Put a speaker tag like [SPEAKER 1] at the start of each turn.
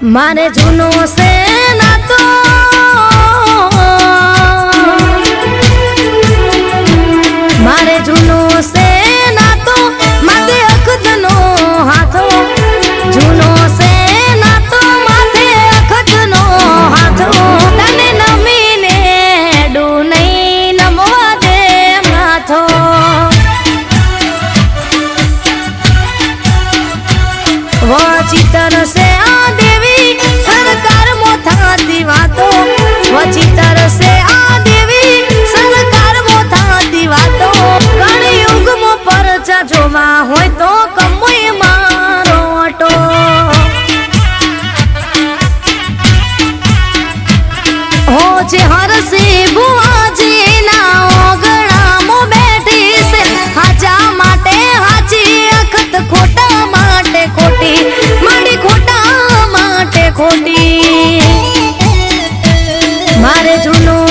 [SPEAKER 1] મારે જૂનો છે નાતો મારે જૂનો છે નાતો માથે અખતનો હાથો. જૂનો છે નાતો માથે અખતનો હાથો. તને નમીને ડું નહીં નમવા માથો. સે આ છોકરા જોવા હોય તો કમોય મારો ઓટો હો જે હરસે બુઆજી ના ઓગણામો બેઠી છે હાજા માટે હાજી અખત ખોટા માટે ખોટી. માડી ખોટા માટે ખોટી. મારે જૂનું